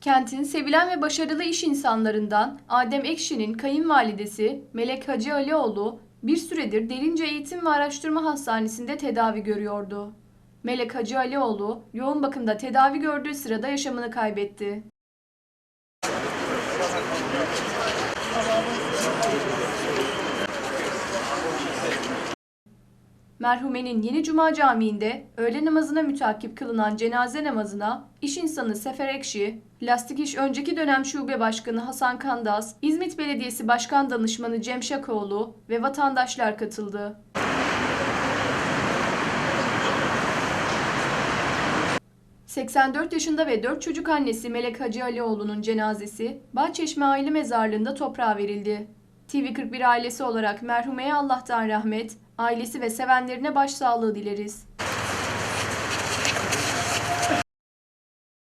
Kentin sevilen ve başarılı iş insanlarından Adem Ekşi'nin kayınvalidesi Melek Hacı Alioğlu bir süredir Derince Eğitim ve Araştırma Hastanesi'nde tedavi görüyordu. Melek Hacı Alioğlu yoğun bakımda tedavi gördüğü sırada yaşamını kaybetti. Merhumenin Yeni Cuma Camii'nde öğle namazına mütakip kılınan cenaze namazına iş insanı Sefer Ekşi, Lastik İş önceki dönem şube başkanı Hasan Kandaz, İzmit Belediyesi Başkan Danışmanı Cem Şakoğlu ve vatandaşlar katıldı. ...84 yaşında ve 4 çocuk annesi Melek Hacı Alioğlu'nun cenazesi... ...Bahçeşme Aile Mezarlığı'nda toprağa verildi. TV41 ailesi olarak merhumeye Allah'tan rahmet, ailesi ve sevenlerine başsağlığı dileriz.